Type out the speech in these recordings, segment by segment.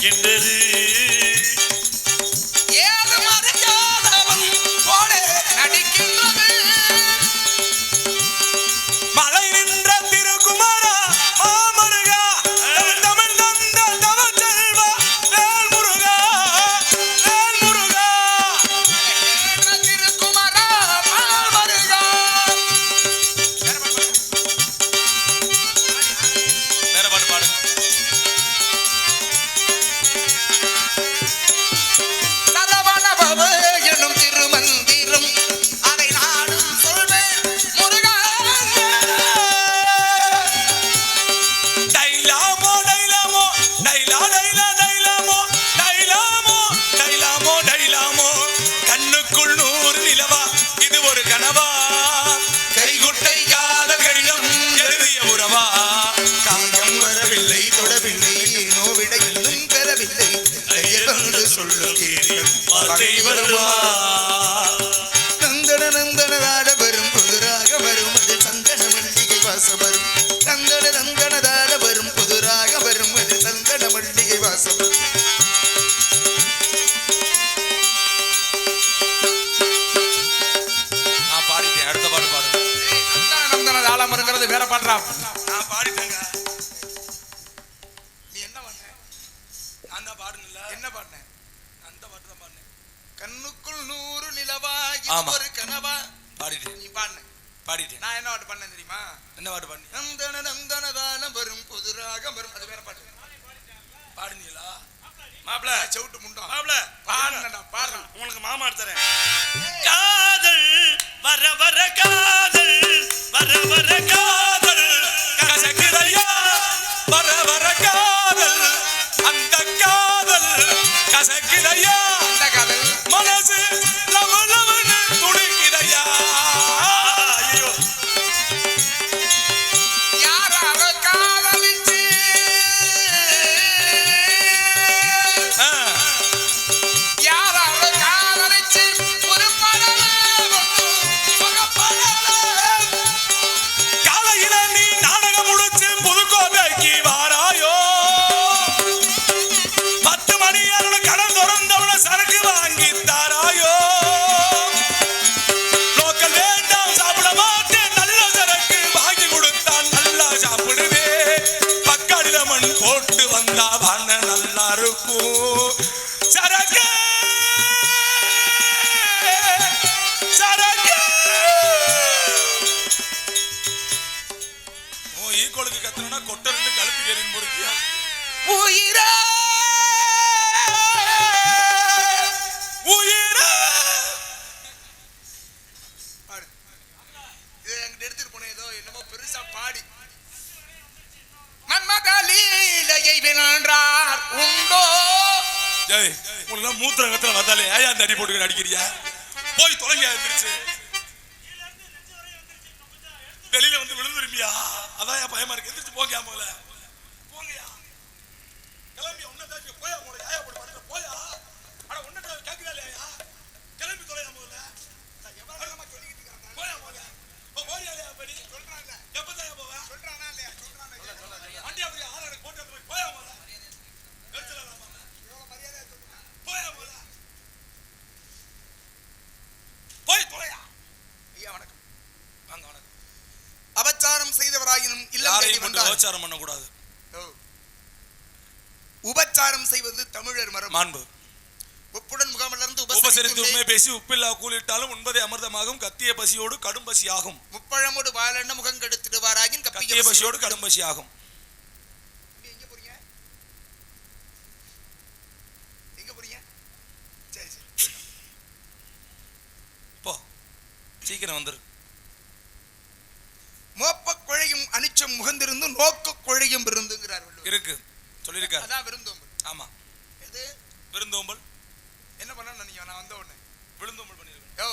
நடிக்கின்றது பாடுறா நான் பாடிட்டேங்க. நீ என்ன பண்ண? நான் தான் என்ன பண்ண? அந்த பாட்டு தான் பாடினேன். கண்ணுக்குள் நூறு நிலவா ஒரு கனவா. பாடிட்டேன். நீ பாடுன பாடிட்டேன். நான் என்ன பாட்டு பண்ணேன் தெரியுமா? என்ன பாட்டு பாடி நந்தன நந்தன தாளம் வரும் புதுராக வரும். அது வேற பாட்டு. பாடுனீங்களா? மாப்பிள செவிட்டு முண்டோம். மாப்பிள பாடுனடா பாடுறான் உங்களுக்கு மாமா எடுத்துறேன் காதல் வர வர காதல் வர வர காதல் கசக்குதையா? வர வர காதல் அந்த காதல் கசக்குதையா? அந்த காதல். மனசு ஈக்குவலுக்கு கத்தணும்னா கொட்டை ரெண்டு கழுத்து கேரின்னு போறியா உயிரே! உயிரே! இது என்கிட்ட எடுத்துட்டு போனேன். ஏதோ என்னமோ பெருசா பாடி. மன்மதலீலையை வென்றார் உண்டோ? ஜெய் மூத்திரங்கத்துல வந்தாலே ஏன் அந்த அடி போட்டு அடிக்கிறியா? போய் தொலைங்க எழுந்திருச்சு போல போங்கயா கிளம்பி உன்ன தாக்கி போயா போல ஏயா போட்டு படுத்து போயா அட உன்ன கேக்குதா இல்லையா கிளம்பி தொலையா போல போயா போல ஓ போறியா இல்லையா படி சொல்றாங்க எப்பதான் போவ சொல்றானா இல்லையா சொல்றானா இல்லையா வண்டி அப்படியே ஆளை எடுத்து போட்டு எடுத்து போய் போயா போல எடுத்துல இல்லாம போயா போல போய் தொலையா ஐயா வணக்கம் வாங்க வணக்கம் அபச்சாரம் செய்தவராயினும் இல்லம் உபச்சாரம் பண்ணக்கூடாது. உபச்சாரம் செய்வது தமிழர் மரபு. மாண்பு. உப்புடன் முகாமிலிருந்து உபசரித்து உண்மை பேசி உப்பில்லா கூலிட்டாலும் உண்பதை அமிர்தமாகும். கத்திய பசியோடு கடும் பசி ஆகும் முப்பழமோடு வாழெண்ண முகம் கெடுத்திடுவாராகின் கத்திய பசியோடு கடும் பசி ஆகும் எங்க போறீங்க? எங்க போறீங்க? சரி சரி. போ. சீக்கிரம் வந்துரு. நோக்க குழையும் விருந்துங்கிறார். இருக்கு. சொல்லியிருக்காரு. அதான் விருந்தோம்பல். ஆமா. எது? விருந்தோம்பல். என்ன பண்ணணும் நீங்க நான் வந்த உடனே. விருந்தோம்பல் பண்ணிருக்கேன் யோ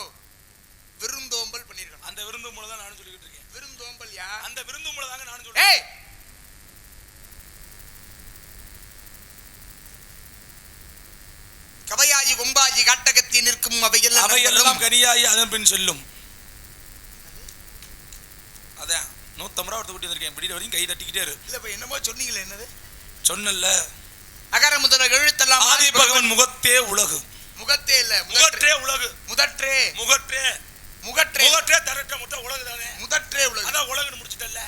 விருந்தோம்பல் பண்ணிருக்கணும் அந்த விருந்தோம்பல் தான் நானும் சொல்லிக்கிட்டு இருக்கேன். விருந்தோம்பல் யா அந்த விருந்தோம்பல் தாங்க நானும் சொல்றேன். ஏய்! கவையாயி கொம்பாயி காட்டகத்தி நிற்கும் அவையெல்லாம் அவையெல்லாம் கனியாயி அதன் பின் செல்லும் அதான் எடுத்து கூட்டி வந்திருக்கேன். வரைக்கும் கை தட்டிக்கிட்டே இரு. இல்ல இப்ப என்னமோ சொன்னீங்களே என்னது? சொன்னல அகர முதல எழுத்தெல்லாம் ஆதி பகவன் முகத்தே உலகு. முகத்தே இல்ல முகற்றே உலகு. முதற்றே முகற்றே. முகற்றே. முகற்றே தரட்ட முட்ட உலகு தானே. முதற்றே உலகு. அதான் உலகுன்னு முடிச்சிட்டல்ல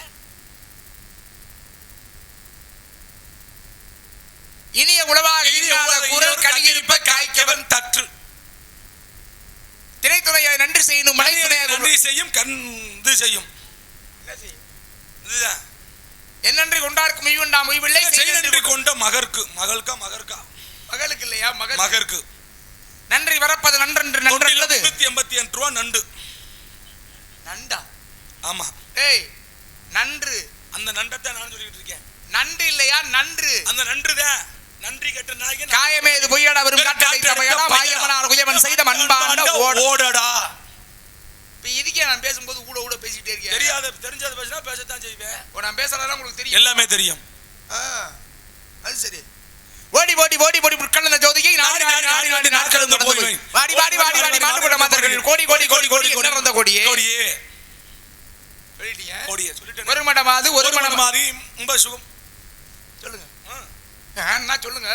இனிய உளவாக இனியாத உலக குரல் கடியிருப்ப காய்க்கவன் தற்று. திரைத்துறையை நன்றி செய்யணும் மனைத்துணையாக நன்றி செய்யும் கண் இது செய்யும். இதுதான் என்னன்றி கொண்டார்க்கு மெய்யுண்டா மொய்வில்லை செய் நன்றி கொண்ட மகர்க்கு மகள்கா மகர்கா? மகளுக்கு இல்லையா மகள் மகர்க்கு நன்றி வரப்பது நன்றென்று நன்றல்லது. முன்னூத்தி எண்பத்தி எட்டு ரூபா நண்டு. நண்டா? ஆமா. ஏய் நன்று. அந்த நண்டத்தை நான் சொல்லிட்டு இருக்கேன் நன்று இல்லையா நன்று? அந்த நன்று தான் நன்றி கெட்ட நாயகன். காயமே இது பொய்யடா வரும் குயவன் செய்த மண்பாண்ட ஓடடா. நான் பேசும்போது கூட கூட பேசிட்டே இருக்கேன். தெரியாத தெரிஞ்சது பேசினா பேசத்தான் செய்வேன். இப்போ நான் பேசுறதெல்லாம் உங்களுக்கு தெரியும். எல்லாமே தெரியும். அது சரி. ஓடி ஓடி ஓடி ஓடி புட்கலந்த ஜோதியை நாடி நாடி நாடி நாடி நாட்களும் போய். வாடி வாடி வாடி வாடி மாட்டுக்கூட மாத்தர்கள் கோடி. கோடி கோடி கோடி என்ன நடந்த கோடியே. கோடியே? சொல்லிட்டீங்க? கோடியே சொல்லிட்டேன். ஒரு மடமாது ஒரு ஒரு மடம் மாதிரி ரொம்ப சுகம். சொல்லுங்க. நான் சொல்லுங்க.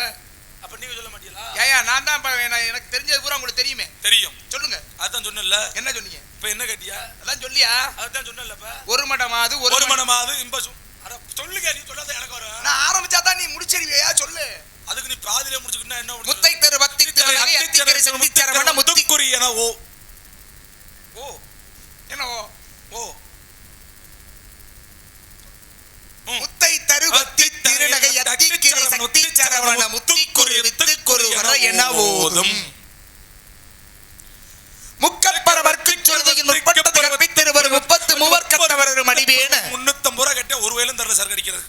அப்ப நீங்க சொல்ல மாட்டீங்களா? ஏயா நான் தான் எனக்கு- தெரிஞ்சது பூரா உங்களுக்கு தெரியுமே. தெரியும். சொல்லுங்க. அதான் சொன்னல என்ன சொன்னீங்க? இப்ப என்ன கேட்டியா? அதான் சொல்லியா? அதான் சொன்னலப்ப ஒரு மடமாது ஒரு ஒரு மடம் மனமாவது இன்ப சொல்லுங்க நீ சொல்லாத எனக்கு வரும் நான் ஆரம்பிச்சா தான் நீ முடிச்சிருவியா? சொல்லு. அதுக்கு நீ பாதியில முடிச்சுக்கிட்டா என்ன? முத்தை தெரு பக்தி திரு முத்துக்குறி என ஓ. ஓ. என்னவோ ஓ? ம். பக்தி திருநகை அத்திக்கிரை சக்தி சரவண முத்திக்குரு வித்துக்குரு வர என ஓதும் முக்கப்பரவர்க்கு சொல்லுகையின் முற்பட்டது கற்பித்திருவர் முப்பத்து மூவர் அடிவேன முன்னூத்தம்பது ரூபா கட்டியா ஒரு வயலும் தரல சார் அடிக்கிறது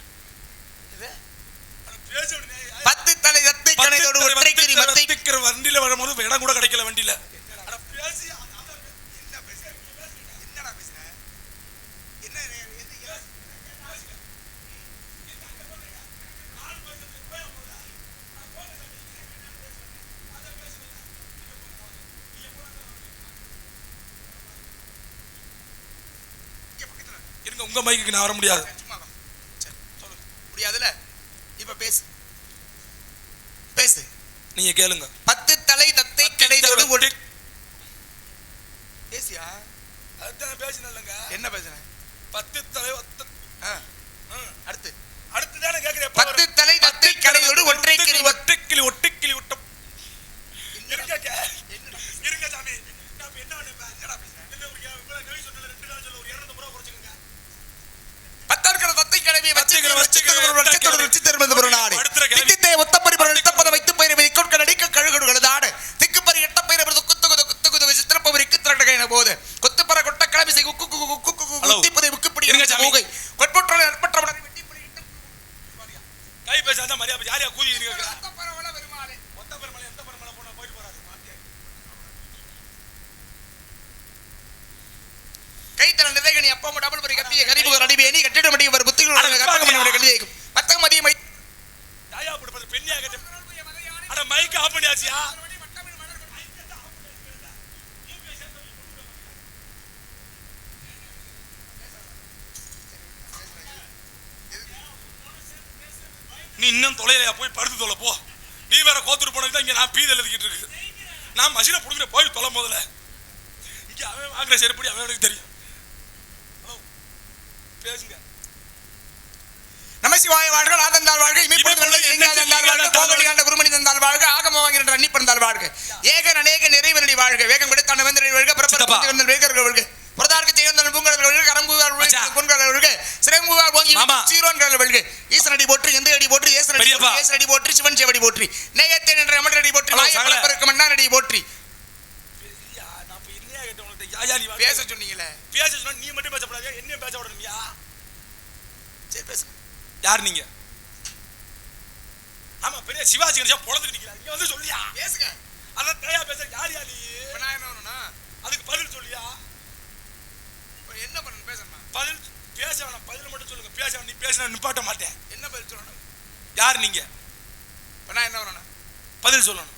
பத்து தலை தத்தை கணைதோடு ஒற்றைக்கிரி மத்தை வத்திக்கிற வண்டியில வரும்போது இடம் கூட கிடைக்கல வண்டியில. உங்க மைக்கு நான் வர முடியாது. முடியாதுல இப்ப பேசு. பேசு. நீங்க கேளுங்க. பத்து தலை தத்தை கணைதோடு ஒடு பேசியா? அதுதான் பேசினல்லங்க என்ன பேசுன? பத்து தலை ஒத்த- ஆ, ஆ. அடுத்து அடுத்து தானே கேக்குறேன் பத்து தலை தத்தை கணைதோடு ஒற்றைக்கிரி மத்தை ஒற்றைக்கிளி ஒட்டிக்கிளி விட்டம் இருங்க இருங்க சாமி நான் இப்ப என்ன பண்ணுவேன் என்னடா பேசுறேன் என்ன ஒரு இவ்வளவு கவி சொன்னல ரெண்டு நாள் சொல்ல ஒரு 200 ரூபா குறைச்சுக்கங்க பத்தற்கிற தத்தை கடமை வச்சிக்கிற, வச்சிக்கிற வச்சிக்கிற, வச்சிக்கிற ஒரு நாடு. நீ இன்னும் தொலைலையா போய் படுத்து தொலை போ. நீ வேற கோத்துட்டு போனது இங்க நான் பீத எழுதிக்கிட்டு இருக்கு. நான் மசினை புடுங்கிற போய் தொலை முதல்ல. இங்க அவன் வாங்குற செருப்படி அவனுக்கு தெரியும். ஹலோ பேசுங்க. நமசிவாய வாழ்க ஆதந்தாள் வாழ்க குருமணி தந்தால் வாழ்க ஆகம வாங்கின்ற அன்னி பிறந்தால் வாழ்க. ஏகன் அநேக நிறைவனடி வாழ்க வேகம் கொடுத்தான வேந்தரை வாழ்க வேகர்கள் வாழ்க. கரம்புவார் சிறங்குவார் போற்றி எந்த அடி போற்றி? போற்றி. சிவன் செவடி போற்றி. போற்றி போற்றி நீ வா- பேச சொன்னீங்களே பேச சொன்னா நீ மட்டும் பேசக்கூடாது என்னையும் பேச விடணும்யா சரி பேச யார் நீங்க? ஆமா பெரிய சிவாஜி கணேசா நிக்கிறாங்க நீங்க வந்து சொல்லியா? பேசுங்க. அதான் தயா பேச யார் நான் என்ன அதுக்கு பதில் சொல்லியா? என்ன பண்ணணும்? பேசணுமா பதில் பேச வேணாம் பதில் மட்டும் சொல்லுங்க. பேச. நீ பேசினா நிப்பாட்ட மாட்டேன். என்ன பதில் சொல்லணும்? யார் நீங்க? இப்ப நான் என்ன பண்ணணும் பதில் சொல்லணும்.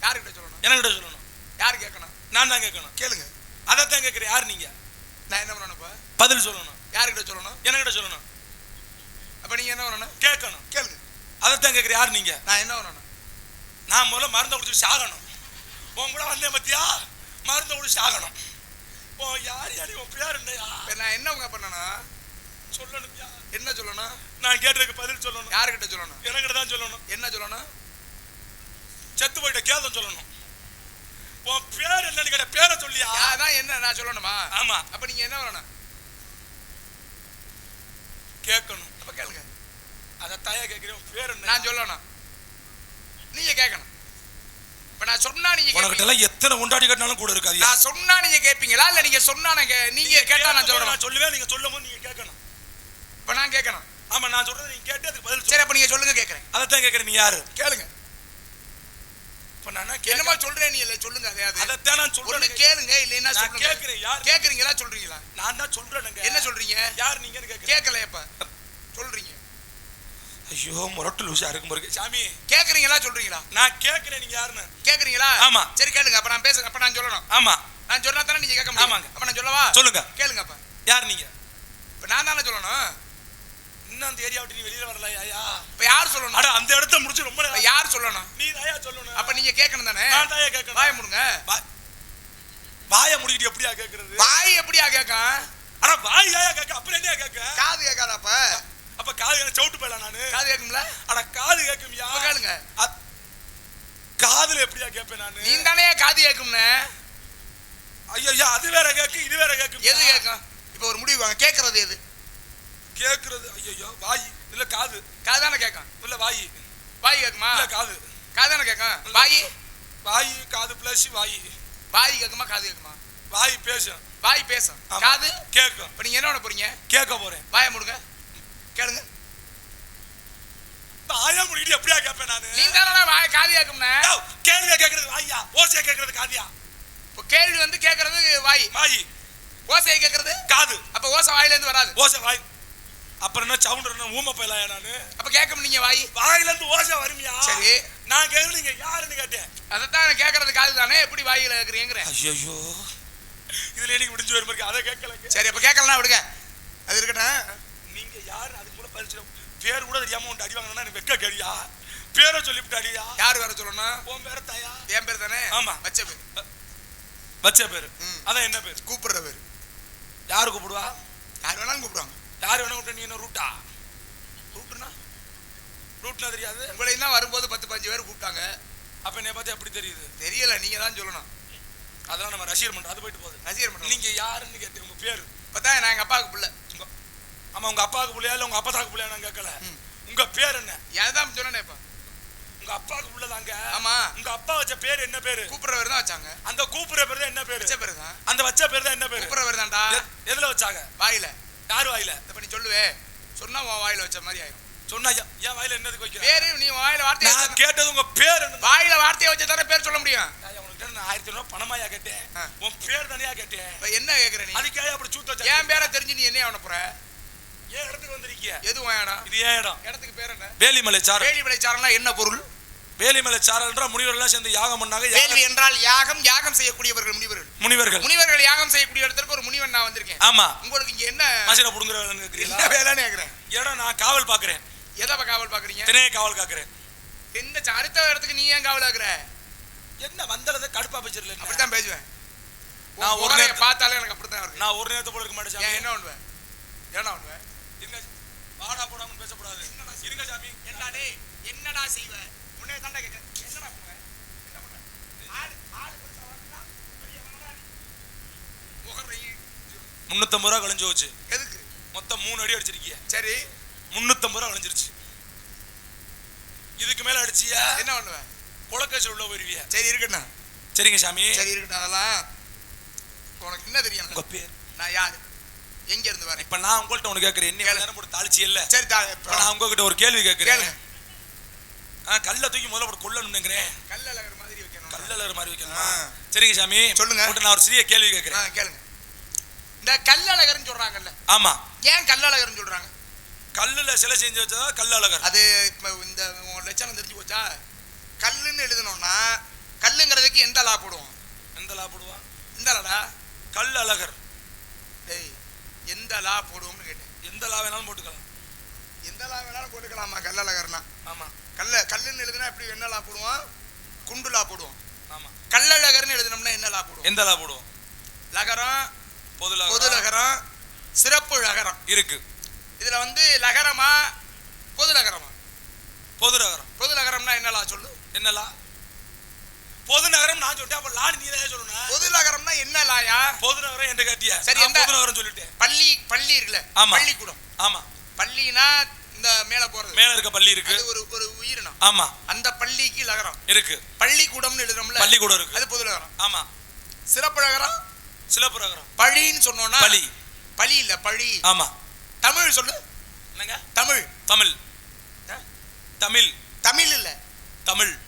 யாருக்கிட்ட சொல்லணும்? என்கிட்ட சொல்லணும். யார் கேட்கணும்? நான் தான் கேட்கணும். கேளுங்க. அதைத்தான் கேட்கிறேன். யார் நீங்க? நான் என்ன பண்ணணும் இப்ப? பதில் சொல்லணும். யாருக்கிட்ட சொல்லணும்? என்கிட்ட சொல்லணும். அப்ப நீங்க என்ன பண்ணணும்? கேட்கணும். கேளுங்க. அதைத்தான் கேட்குற யார் நீங்க? நான் என்ன பண்ணணும்? நான் முதல்ல மருந்தை குடிச்சு சாகணும் உன் கூட வந்தேன் பத்தியா? மருந்தை குடிச்சு சாகணும் ஓ யார் யார் உன் பேர் என்னையா நான் என்ன உங்க சொல்லணும்யா. என்ன சொல்லணும் நான் கேட்டதுக்கு பதில் சொல்லணும். யாருக்கிட்ட சொல்லணும்? எனக்கிட்ட தான் சொல்லணும். என்ன சொல்லணும்? செத்து போயிட்ட கேதம் சொல்லணும். உன் பேர் என்னன்னு கேட்ட பேரை சொல்லியா? அதான் என்ன நான் சொல்லணுமா? ஆமா. அப்ப நீங்க என்ன பண்ணணும் கேட்கணும். அப்ப கேளுங்க. அதை தாயா கேட்கிறேன் உன் பேர் நான் சொல்லணும். நீங்க கேட்கணும். இப்ப நான் சொன்னா நீங்க உனக்கிட்ட. எல்லாம் எத்தனை கொண்டாடி கட்டினாலும் கூட இருக்காது நான் சொன்னா நீங்க கேட்பீங்களா இல்ல நீங்க சொன்னா நான் நீங்க கேட்டா நான் சொல்லணும் நான் சொல்லுவேன் நீங்க சொல்லும் போது நீங்க கேட்கணும். இப்ப நான் கேட்கணும். ஆமா நான் சொல்றது நீங்க கேட்டு அதுக்கு பதில் சரி அப்ப நீங்க சொல்லுங்க கேட்கறேன். அதைத்தான் கேட்கிறேன் நீ யாரு? கேளுங்க. இப்ப நான் என்னமா சொல்றேன் நீ இல்ல சொல்லுங்க அதையாவது அதைத்தான் நான் சொல்றேன். கேளுங்க இல்லைன்னா சொல்லுங்க. கேட்கிறேன் யார்? கேக்குறீங்களா சொல்றீங்களா? நான் தான் சொல்றேனுங்க. என்ன சொல்றீங்க? யார் கேட்கிறேன். கேட்கல எப்ப சொல்றீங்க. ஐயோ முரட்டு லூசா இருக்கும் பாருங்க. சாமி கேக்குறீங்களா சொல்றீங்களா? நான் கேட்கிறேன் நீங்க யாருன்னு? கேக்குறீங்களா? ஆமா. சரி கேளுங்க. அப்ப நான் பேசுங்க அப்ப நான் சொல்லணும். ஆமா. நான் சொன்னா தானே நீங்க கேட்க முடியும். ஆமாங்க. அப்ப நான் சொல்லவா? சொல்லுங்க. கேளுங்க அப்ப. யார் நீங்க? இப்ப நான் தானே சொல்லணும். இன்னும் அந்த ஏரியா விட்டு நீ வெளியில வரல ஐயா? இப்ப யார் சொல்லணும்? அட அந்த இடத்த முடிச்சு ரொம்ப நேரம் யார் சொல்லணும்? நீ தாயா சொல்லணும். அப்ப நீங்க கேட்கணும் தானே? நான் தாயா கேட்கணும். வாய முடுங்க. வாயை முடிக்கிட்டு எப்படியா கேக்குறது? வாய் எப்படியா கேட்கும்? ஆனா வாய் தாயா கேட்க அப்புறம் என்னையா கேட்க? காது கேட்காதா அப்ப காது என்ன சவுட்டு போயிடலாம் நானு. காது கேட்கும்ல? அட காது கேட்கும்யா? அப்ப கேளுங்க. காதுல எப்படியா கேட்பேன் நானு? நீ தானே காது கேட்கும்னு? ஐயோ அது வேற கேக்கு இது வேற கேக்கு எது கேட்கும்? இப்ப ஒரு முடிவு வாங்க. கேட்கறது எது? கேக்குறது ஐயோ வாய். இல்ல காது. காது தானே கேட்கும்? இல்ல வாய். வாய் கேட்குமா? இல்ல காது. காது தானே கேட்கும்? வாய்? வாய் காது பிளஸ் வாய். வாய் கேட்குமா காது கேட்குமா? வாய் பேசும். வாய் பேசும். காது? கேட்கும் இப்ப நீங்க என்ன பண்ண போறீங்க? கேட்க போறேன். வாய முடுங்க. கேளுங்க. வாயா முடிக்கிட்டு எப்படியா கேட்பேன் நானு? நீ தானே வாய் காது கேட்கும்னே யோவ், கேள்வியா கேக்குறது வாய்யா ஓசையா கேக்குறது காதியா? இப்போ கேள்வி வந்து கேட்கறது வாய். வாய். ஓசையை கேட்கறது? காது. அப்ப ஓசை வாயில இருந்து வராது. ஓசை வாய். அப்புறம் என்ன சவுண்ட் என்ன ஊமை போயலாயா நானு? அப்ப கேட்கும் நீங்க வாய். வாயில இருந்து ஓசை வருமியா? சரி. நான் கேக்குறது நீங்க யாருன்னு கேட்டேன். அதைத்தான் கேட்கறது காது தானே எப்படி வாயில கேட்குறீங்கிற? ஐயோ இதுல எனக்கு முடிஞ்சு வரும் அதை கேட்கலங்க. சரி அப்ப கேட்கலனா விடுங்க. அது இருக்கட்டும் நீங்க யாரு அதுக்கு கூட பதில் சொல்ல பேர் கூட தெரியாம உன்ட்டு அடி வாங்கினா எனக்கு வெக்க கேடியா பேரை சொல்லிவிட்டு அடியா யார் வேற சொல்லணும் உன் பேர தாயா? என் பேர் தானே? ஆமா. வச்ச பேர். வச்ச பேரு. அதான் என்ன பேரு? கூப்பிடுற பேர். யாரு கூப்பிடுவா? யார் வேணாலும் கூப்பிடுவாங்க. யாரு வேணா விட்டு நீ என்ன ரூட்டா? கூப்பிட்டுனா ரூட்னா தெரியாது. உங்களையும் தான் வரும்போது பத்து பதினஞ்சு பேர் கூப்பிட்டாங்க? அப்ப என்னை பார்த்து எப்படி தெரியுது? தெரியல நீங்க தான் சொல்லணும். அதெல்லாம் நம்ம ரசிகர் பண்றோம் அது போயிட்டு போகுது. ரசிகர் பண்ணி நீங்க யாருன்னு கேட்டேன் உங்க பேரு? பார்த்தா நான் எங்க அப்பாவுக்கு பிள்ளை. ஆமா உங்க அப்பாவுக்கு பிள்ளையா இல்ல உங்க அப்பத்தாக்கு பிள்ளையா நான் கேட்கல. உங்க பேர் என்ன? ஏதான் சொன்னேன் இப்ப? உங்க அப்பாவுக்கு பிள்ளைதாங்க ஆமா. உங்க அப்பா வச்ச பேர் என்ன பேரு? கூப்பிடுற பேர் தான் வச்சாங்க. அந்த கூப்பிடுற பேர் தான் என்ன பேரு? வச்ச பேர் தான். அந்த வச்ச பேர் தான் என்ன பேரு? கூப்பிடுற பேர் தான்டா எதுல வச்சாங்க? வாயில. யார் வாயில? இதை நீ சொல்லுவே. சொன்னா உன் வாயில வச்ச மாதிரி ஆயிரும். சொன்னா ஏன் வாயில என்னதுக்கு வைக்கிற? பேரு நீ வாயில வார்த்தையை நான் கேட்டது உங்க பேர் வாயில வார்த்தையை வச்சா தானே பேர் சொல்ல முடியும். ஆயிரத்தி ஐநூறு பணமாயா கேட்டேன். உன் பேர் தானேயா கேட்டேன்? இப்ப என்ன கேக்குற நீ? அதுக்காக அப்படி சூத்த என் பேரை தெரிஞ்சு நீ என்ன அவன போற ஏன் இடத்துக்கு வந்திருக்கீங்க? எது இடம் இது ஏன் இடம்? இடத்துக்கு பேர் என்ன? வேலிமலை சாரல். என்ன பொருள்? வேலிமலை சாரல்ன்ற முனிவர்கள்லாம் சேர்ந்து யாகம் பண்ணாங்க வேள்வி என்றால் யாகம் யாகம் செய்யக்கூடியவர்கள் முனிவர்கள். முனிவர்கள். முனிவர்கள் யாகம் செய்யக்கூடிய இடத்துக்கு ஒரு முனிவன் நான் வந்திருக்கேன். ஆமா. உங்களுக்கு இங்க என்ன மசின புடுங்குற என்ன வேலைன்னு கேக்குறேன். இடம் நான் காவல் பாக்குறேன் எதை காவல் பாக்குறீங்க திணைய காவல் காக்குறேன். எந்த அடுத்த இடத்துக்கு நீ ஏன் காவல் ஆக்குற? என்ன வந்ததை கடுப்பா பேச்சிடல அப்படித்தான் பேசுவேன். நான் ஒரு நேரத்து- பார்த்தாலே எனக்கு அப்படித்தான் இருக்கு. நான் ஒரு நேரத்தை போல இருக்க மாட்டேன் என்ன பண்ணுவேன்? என்ன பண்ணுவேன்? இருங்க. வாடா போடாம பேசக்கூடாது. இருங்க சாமி. என்னடா டேய் என்னடா செய்வ? உன்னை தாண்டா கேக்குறேன். என்னடா பண்ணுவ என்ன பண்ணுவ ஆடு ஆடு பெருசா பெரிய முகரை முன்னூத்தம்பது ரூபா கழிஞ்சு போச்சு. எதுக்கு? மொத்தம் மூணு அடி அடிச்சிருக்கீங்க சரி. முன்னூத்தம்பது ரூபா கழிஞ்சிருச்சு. இதுக்கு மேல அடிச்சியா? என்ன பண்ணுவ? குளக்கேசி உள்ள போயிருவிய? சரி இருக்கட்டும். சரிங்க சாமி. சரி இருக்கட்டும் அதெல்லாம் உனக்கு என்ன தெரியும்? உங்க பேர்? நான் யாரு? எங்க இருந்து வரேன் இப்ப நான் உங்கள்ட்ட ஒண்ணு கேக்குறேன். என்ன போட்டு தாளிச்சி இல்ல. சரி நான் உங்ககிட்ட ஒரு கேள்வி கேக்குறேன். கல்ல தூக்கி முதல்ல போட்டு கொல்லணுங்கிறேன் கல்லழகர் மாதிரி வைக்கணும். கல்லலர் மாதிரி வைக்கணுமா. சரிங்க சாமி. சொல்லுங்க. நான் ஒரு சிறிய கேள்வி கேக்குறேன். கேளுங்க. இந்த கல்லழகர்னு சொல்றாங்கல்ல. ஆமா. ஏன் கல்லழகர்னு சொல்றாங்க? கல்லுல சிலை செஞ்சு வச்சதா கல்லழகர் அது இந்த லட்சணம் தெரிஞ்சு போச்சா? கல்லுன்னு எழுதணும்னா கல்லுங்கிறதுக்கு எந்த லா போடுவோம் எந்த லா போடுவா? இந்த லாடா? கல் அழகர். டேய் எந்த லா போடுவோம்னு கேட்டேன். எந்த லா வேணாலும் போட்டுக்கலாம். எந்த லா வேணாலும் போட்டுக்கலாமா? கல்லழகர்னா. ஆமா. கல்ல கல்லுன்னு எழுதுனா எப்படி என்னலா போடுவோம்? குண்டுலா போடுவோம். ஆமா. கல்லழகர்னு எழுதுனோம்னா என்னலா போடுவோம்? எந்த லா போடுவோம்? லகரம் பொது லா பொது லகரம் சிறப்பு லகரம். இருக்கு. இதுல வந்து லகரமா பொது லகரமா? பொது நகரம் பொது லகரம்னா என்னலா சொல்லு? என்னலா பொது நகரம் நான் சொல்லிட்டேன் அப்ப லாடு நீ தான் சொல்லணும் பொது லகரம்னா என்ன லாயா? பொது நகரம் என்ற காட்டிய? சரி, எந்த- பொது நகரம் சொல்லிட்டேன். பள்ளி பள்ளி இருக்குல்ல ஆமா. பள்ளிக்கூடம். ஆமா. பள்ளினா இந்த மேல போறது. மேல இருக்க பள்ளி இருக்கு. அது ஒரு ஒரு உயிரினம். ஆமா. அந்த பள்ளிக்கு லகரம் இருக்கு. பள்ளிக்கூடம்னு எழுதுறோம்ல பள்ளிக்கூடம் இருக்கு. அது பொது லகரம் ஆமா. சிறப்பு லகரம் சிலப்பு நகரம். பழின்னு சொன்னோம்னா பள்ளி பழி இல்ல பழி. ஆமா. தமிழ் சொல்லு. என்னங்க? தமிழ். தமிழ். தமிழ். தமிழ் இல்ல. தமிழ்.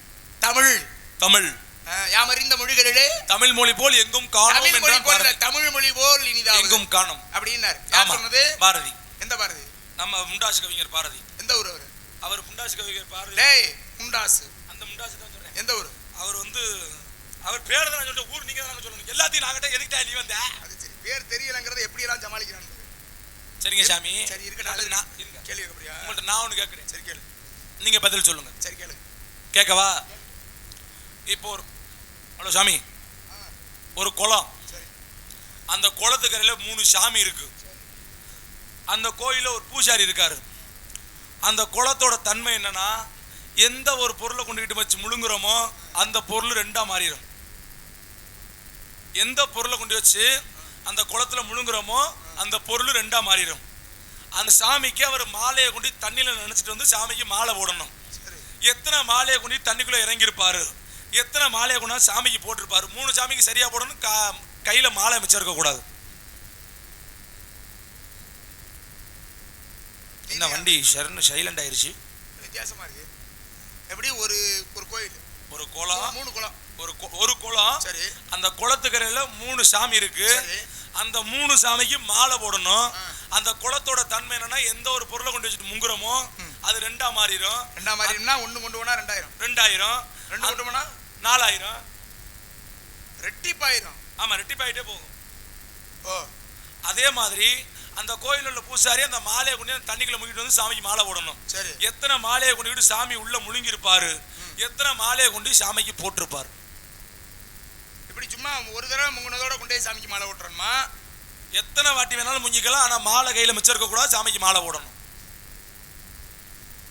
தமிழ். தமிழ். யாமறிந்த மொழிகளிலே? தமிழ் மொழி போல் எங்கும் காணும் தமிழ் மொழி போல். தமிழ் மொழி போல் இனிதாவது. எங்கும் காணும். அப்படின்னாரு. யார் சொன்னது? பாரதி. எந்த பாரதி? நம்ம முண்டாசு கவிஞர் பாரதி. எந்த ஊர் அவரு? அவர் முண்டாசு கவிஞர் பாரதி. டேய் முண்டாசு. அந்த முண்டாசு தான் சொல்றேன். எந்த ஊர்? அவர் வந்து அவர் பேர் தான் சொல்லிட்டு ஊர் நீங்க தான் சொல்லணும். எல்லாத்தையும் நாங்கிட்ட எதுக்கிட்டா நீ வந்த? அது சரி. பேர் தெரியலங்கிறத எப்படி எல்லாம் சமாளிக்கிறான்னு பாரு. சரிங்க சாமி. சரி இருக்கட்டும். அது நான். கேள்வி கேட்கறியா உங்கள்ட்ட நான் ஒன்று கேட்குறேன். சரி கேளு. நீங்க பதில் சொல்லுங்க. சரி கேளு. கேட்கவா? இப்போ ஒரு ஹலோ சாமி. ஒரு குளம். சரி அந்த குளத்துக்கரையில் மூணு சாமி இருக்கு. அந்த கோயிலில் ஒரு பூசாரி இருக்காரு. அந்த குளத்தோட தன்மை என்னன்னா எந்த ஒரு பொருளை கொண்டுகிட்டு வச்சு முழுங்குறோமோ அந்த பொருள் ரெண்டாக மாறிடும் எந்த பொருளை கொண்டு வச்சு அந்த குளத்துல முழுங்குறோமோ அந்த பொருள் ரெண்டாக மாறிடும் அந்த சாமிக்கு அவர் மாலையை கொண்டு தண்ணியில் நினச்சிட்டு வந்து சாமிக்கு மாலை போடணும். சரி எத்தனை மாலையை கொண்டு தண்ணிக்குள்ளே இறங்கியிருப்பாரு? எத்தனை மாலையை கொண்டு சாமிக்கு போட்டிருப்பாரு? மூணு சாமிக்கு சரியா போடணும் கா- கையில மாலை மிச்சம் இருக்க கூடாது. என்ன வண்டி ஷர்னு சைலண்ட் ஆயிருச்சு. வித்தியாசமா இருக்கு. எப்படி ஒரு ஒரு கோயில்? ஒரு குளம். மூணு குளம். ஒரு ஒரு குளம். சரி. அந்த குளத்துக்கரையில மூணு சாமி இருக்கு. அந்த மூணு சாமிக்கு மாலை போடணும். அந்த குளத்தோட தன்மை என்னன்னா எந்த ஒரு பொருளை கொண்டு வச்சுட்டு முங்குறோமோ அது ரெண்டா மாறிடும். ரெண்டாம் மாதிரினா ஒண்ணு கொண்டு போனா ரெண்டாயிரம். ரெண்டாயிரம். ரெண்டு கொண்டு போனா நாலாயிரம். ரெட்டிப்பாயிரம். ஆமா ரெட்டிப்பாயிட்டே போகும். ஓ. அதே மாதிரி அந்த கோயில் உள்ள பூசாரி அந்த மாலையை கொண்டு தண்ணிக்குள்ள முங்கிட்டு வந்து சாமிக்கு மாலை போடணும். சரி. எத்தனை மாலையை கொண்டு போய் சாமி உள்ள முழுங்கி இருப்பாரு எத்தனை மாலையை கொண்டு சாமிக்கு போட்டிருப்பாரு? இப்படி சும்மா ஒரு தடவை முங்கினதோட கொண்டு போய் சாமிக்கு மாலை ஓட்டுறோமா எத்தனை வாட்டி வேணாலும் முங்கிக்கலாம் ஆனா மாலை கையில மிச்சம் இருக்க கூடாது சாமிக்கு மாலை போடணும்.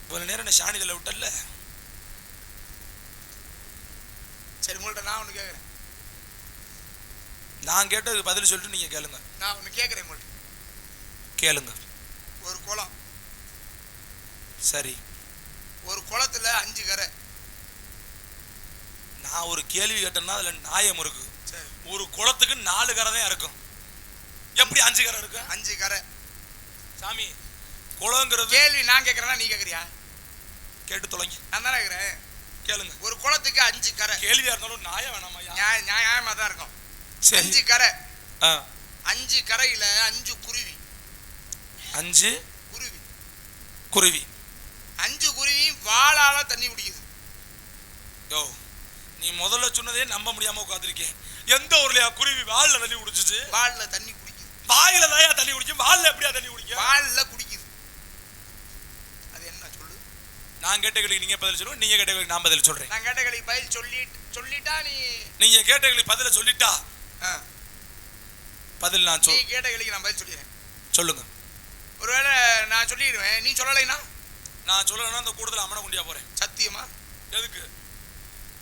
இவ்வளவு நேரம் நான் சாணிதல விட்டல சரி உங்கள்ட்ட நான் ஒன்று கேட்குறேன் நான் கேட்டதுக்கு பதில் சொல்லிட்டு நீங்க கேளுங்க. நான் ஒன்று கேட்குறேன் உங்கள்ட்ட. கேளுங்க. ஒரு குளம். சரி. ஒரு குளத்துல அஞ்சு கரை. நான் ஒரு கேள்வி கேட்டேன்னா அதுல நியாயம் இருக்கு. சரி. ஒரு குளத்துக்கு நாலு கரை தான் இருக்கும். எப்படி அஞ்சு கரை இருக்கு? அஞ்சு கரை. சாமி குளங்கிறது கேள்வி நான் கேட்குறேன்னா நீ கேட்குறியா கேட்டு தொலைங்க. நான் தானே கேட்குறேன் கேளுங்க. ஒரு குளத்துக்கு அஞ்சு கரை. கேள்வியா இருந்தாலும் நியாயம் வேணாமா நியாய நியாயமாக தான் இருக்கும். அஞ்சு கரை. அஞ்சு கரையில அஞ்சு குருவி. அஞ்சு குருவி. குருவி. அஞ்சு குருவி வாளால தண்ணி குடிக்குது. யோ நீ முதல்ல சொன்னதே நம்ப முடியாம உட்காந்துருக்கேன் எந்த ஊர்லயா குருவி வால்ல தண்ணி குடிச்சிச்சு? வால்ல தண்ணி குடிக்குது. வாயில தாயா தண்ணி குடிக்கும்? வால்ல எப்படியா தண்ணி குடிக்கும்? வால்ல குடிக்குது. அது என்ன சொல்லு? நான் கேட்ட கேள்விக்கு நீங்க பதில் சொல்லுங்க நீங்க கேட்ட கேள்விக்கு நான் பதில் சொல்றேன். நான் கேட்ட கேள்வி பதில் சொல்லிட்டு சொல்லிட்டா நீ நீங்க கேட்ட கேள்வி பதில சொல்லிட்டா? பதில் நான் நீ சொல் கேட்ட கேள்விக்கு நான் பதில் சொல்லிடுறேன். சொல்லுங்க. ஒருவேளை நான் சொல்லிடுவேன் நீ சொல்லலைன்னா? நான் சொல்லலைன்னா அந்த கூடுதல் அம்மன குண்டியா போறேன். சத்தியமா? எதுக்கு?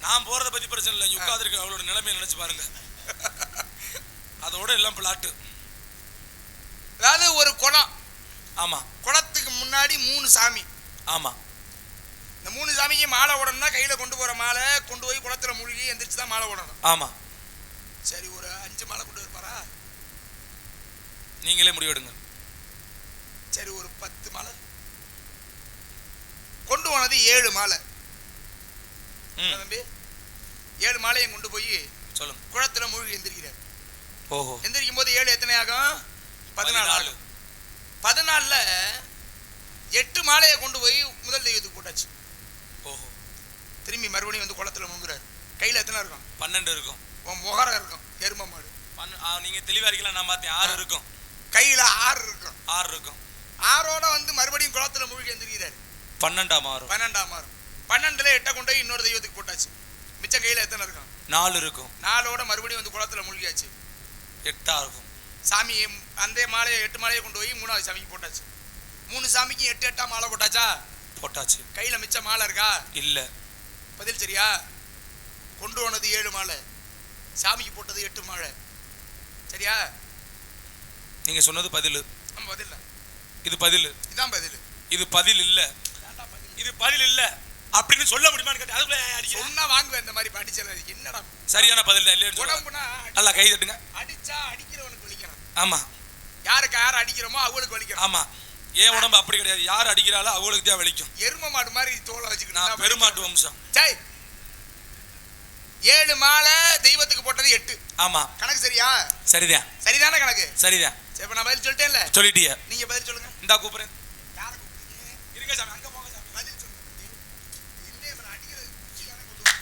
நான் போறத பத்தி பிரச்சனை இல்லை உட்காந்துருக்க அவளோட நிலைமையை நினைச்சு பாருங்க. அதோட எல்லாம் பிளாட்டு அதாவது ஒரு குளம் ஆமா. குளத்துக்கு முன்னாடி மூணு சாமி. ஆமா. இந்த மூணு சாமிக்கு மாலை ஓடணும்னா கையில கொண்டு போற மாலை கொண்டு போய் குளத்துல மூழ்கி எந்திரிச்சு தான் மாலை ஓடணும். ஆமா. சரி ஒரு அஞ்சு மாலை கொண்டு இருப்பாரா நீங்களே முடிவெடுங்க. சரி ஒரு பத்து மாலை. கொண்டு போனது ஏழு மாலை. தம்பி? ஏழு மாலையும் கொண்டு போய் சொல்லுங்க. குளத்துல மூழ்கி எந்திரிக்கிறார். ஓஹோ. எந்திரிக்கும் போது ஏழு எத்தனை ஆகும்? பதினாலு. ஆகும். பதினாலுல எட்டு மாலையை கொண்டு போய் முதல் தெய்வத்துக்கு போட்டாச்சு. திரும்பி மறுபடியும் வந்து குளத்துல முங்குறாரு. கையில எத்தனை இருக்கும்? பன்னெண்டு இருக்கும். உன் முகரம் இருக்கும். எரும மாடு. நீங்க தெளிவா இருக்கீங்களா நான் பார்த்தேன். ஆறு இருக்கும். கையில ஆறு இருக்கும். ஆறு இருக்கும். ஆறோட வந்து மறுபடியும் குளத்துல மூழ்கி எந்திரிக்கிறாரு. பன்னெண்டா மாறும் பன்னெண்டாம் மாறும் பன்னெண்டுல எட்டை கொண்டு போய் இன்னொரு தெய்வத்துக்கு போட்டாச்சு. மிச்சம் கையில எத்தனை இருக்கும்? நாலு இருக்கும். நாலோட மறுபடியும் வந்து குளத்துல மூழ்கியாச்சு. எட்டா இருக்கும். சாமி அந்த மாலையை எட்டு மாலையை கொண்டு போய் மூணாவது சாமிக்கு போட்டாச்சு. மூணு சாமிக்கு எட்டு எட்டா மாலை போட்டாச்சா? போட்டாச்சு. கையில மிச்ச மாலை இருக்கா? இல்ல. பதில் சரியா? கொண்டு போனது ஏழு மாலை. சாமிக்கு போட்டது எட்டு மாலை. சரியா? நீங்க சொன்னது பதில். நம்ம பதில் இது பதில். இதான் பதில். இது பதில் இல்ல. இது பதில் இல்ல. அப்படின்னு சொல்ல முடியுமான்னு கேட்டேன். அதுக்குள்ள? சொன்னா வாங்குவேன் இந்த மாதிரி படிச்சல. என்னடா? சரியான பதில் தான். உடம்புனா நல்லா கை தட்டுங்க. அடிச்சா அடிக்கிறவனுக்கு வலிக்கணும். ஆமா. யாருக்கு யார் அடிக்கிறோமோ அவங்களுக்கு வலிக்கணும். ஆமா. என் உடம்பு அப்படி கிடையாது? யார் அடிக்கிறாளோ அவங்களுக்கு தான் வலிக்கும் எரும மாடு மாதிரி தோலை வச்சுக்கணும் பெருமாட்டு வம்சம். சரி ஏழு மாலை தெய்வத்துக்கு போட்டது எட்டு. ஆமா. கணக்கு சரியா? சரிதான். சரிதானே கணக்கு? சரிதான். சரி இப்ப நான் பதில் சொல்லிட்டேன்ல. சொல்லிட்டிய. நீங்க பதில் சொல்லுங்க. இந்தா கூப்பிடுறேன்? இருங்க சாமி அங்க போங்க சாமி. பதில் சொல்லுங்க.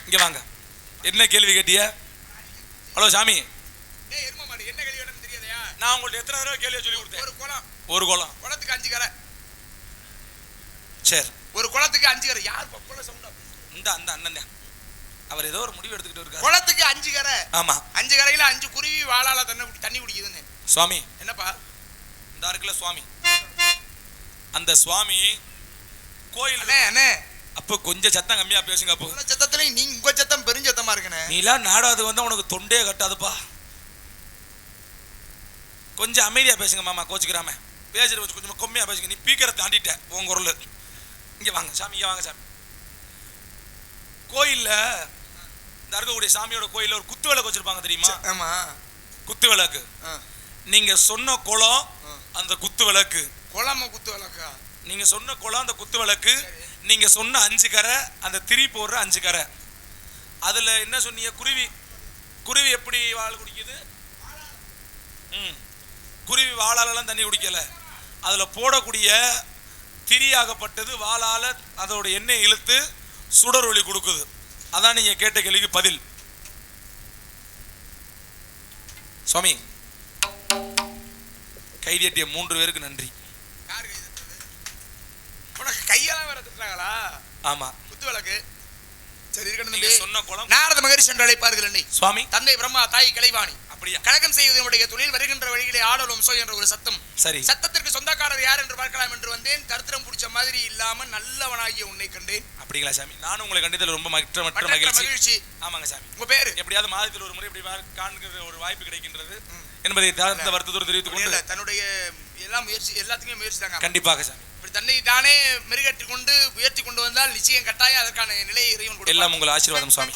இங்க வாங்க. என்ன கேள்வி கேட்டிய? ஹலோ சாமி டேய், எரும மாடு என்ன கழி வேணும்னு தெரியாதயா நான் உங்கள்ட்ட எத்தனை தடவை கேள்வியை சொல்லி கொடுத்தேன்? ஒரு குளம். ஒரு குளம். குளத்துக்கு அஞ்சு கரை. சரி. ஒரு குளத்துக்கு அஞ்சு கரை. யார் பக்குள்ள சவுண்டா இந்த அந்த அண்ணன் அவர் ஏதோ ஒரு முடிவு எடுத்துக்கிட்டு இருக்காரு. குளத்துக்கு அஞ்சு கரை. ஆமா. அஞ்சு கரையில அஞ்சு குருவி வாழால தண்ணி தண்ணி குடிக்குதுன்னு. சுவாமி. என்னப்பா? இந்த இருக்குல்ல சுவாமி. அந்த சுவாமி கோயில் அண்ணே அண்ணே. அப்போ கொஞ்சம் சத்தம் கம்மியா பேசுங்க அப்போ. சத்தத்துல நீங்க உங்க சத்தம் பெருஞ்சத்தமா இருக்கனே நீலாம் நாடாது வந்தா உனக்கு தொண்டே கட்டாதுப்பா. கொஞ்சம் அமைதியா பேசுங்க மாமா கோச்சுக்கிறாம பேசுறது வச்சு கொஞ்சம் கம்மியா பேசுங்க. நீ பீக்கரை தாண்டிட்ட உன் குரல். இங்க வாங்க சாமி இங்க வாங்க சாமி. கோயில்ல இந்த இருக்கக்கூடிய சாமியோட கோயில்ல ஒரு குத்து விளக்கு வச்சிருப்பாங்க தெரியுமா? ஆமா. குத்து விளக்கு. ஆ. நீங்க சொன்ன குளம். அந்த குத்து விளக்கு. குளம குத்து விளக்கா? நீங்க சொன்ன குளம் அந்த குத்து விளக்கு. நீங்க சொன்ன அஞ்சு கரை அந்த திரி போடுற அஞ்சு கரை. அதுல என்ன சொன்னீங்க? குருவி. குருவி எப்படி வாள் குடிக்குது? ம். குருவி வாளாலலாம் தண்ணி குடிக்கல. அதுல போடக்கூடிய திரியாகப்பட்டது வாளால அதோட எண்ணெய் இழுத்து சுடர் ஒளி கொடுக்குது. அதான் நீங்க கேட்ட கேள்விக்கு பதில். சுவாமி கைதியட்டிய மூன்று பேருக்கு நன்றி. உனக்கு கையெல்லாம் வேற தட்டுறாங்களா? ஆமா. குத்து விளக்கு. சரி இருக்கணும். சொன்ன குளம். நாரத மகரிஷி என்று அழைப்பார்கள் சுவாமி. தந்தை பிரம்மா தாய் கலைவாணி. அப்படியா? கழகம் செய்வதனுடைய தொழில் வருகின்ற வழியிலே ஆடலும் சோ என்ற ஒரு சத்தம். சரி. சத்தத்திற்கு சொந்தக்காரர் யார் என்று பார்க்கலாம் என்று வந்தேன். தரித்திரம் பிடிச்ச மாதிரி இல்லாம நல்லவனாகிய உன்னை கண்டேன். அப்படிங்களா சாமி? நானும் உங்களை கண்டதில் ரொம்ப மற்ற மற்ற மகிழ்ச்சி. ஆமாங்க சாமி. உங்க பேரு? எப்படியாவது மாதத்தில் ஒரு முறை இப்படி காண்கிற ஒரு வாய்ப்பு கிடைக்கின்றது. என்பதை தாழ்ந்த வருத்தத்தோடு தெரிவித்துக் இல்ல, கொண்டு தன்னுடைய எல்லா முயற்சி எல்லாத்துக்குமே முயற்சி தாங்க கண்டிப்பாக சாமி. இப்படி தன்னை தானே மெருகேற்றி கொண்டு உயர்த்தி கொண்டு வந்தால் நிச்சயம் கட்டாயம் அதற்கான நிலையை இறைவன். எல்லாம் உங்கள் ஆசீர்வாதம் சுவாமி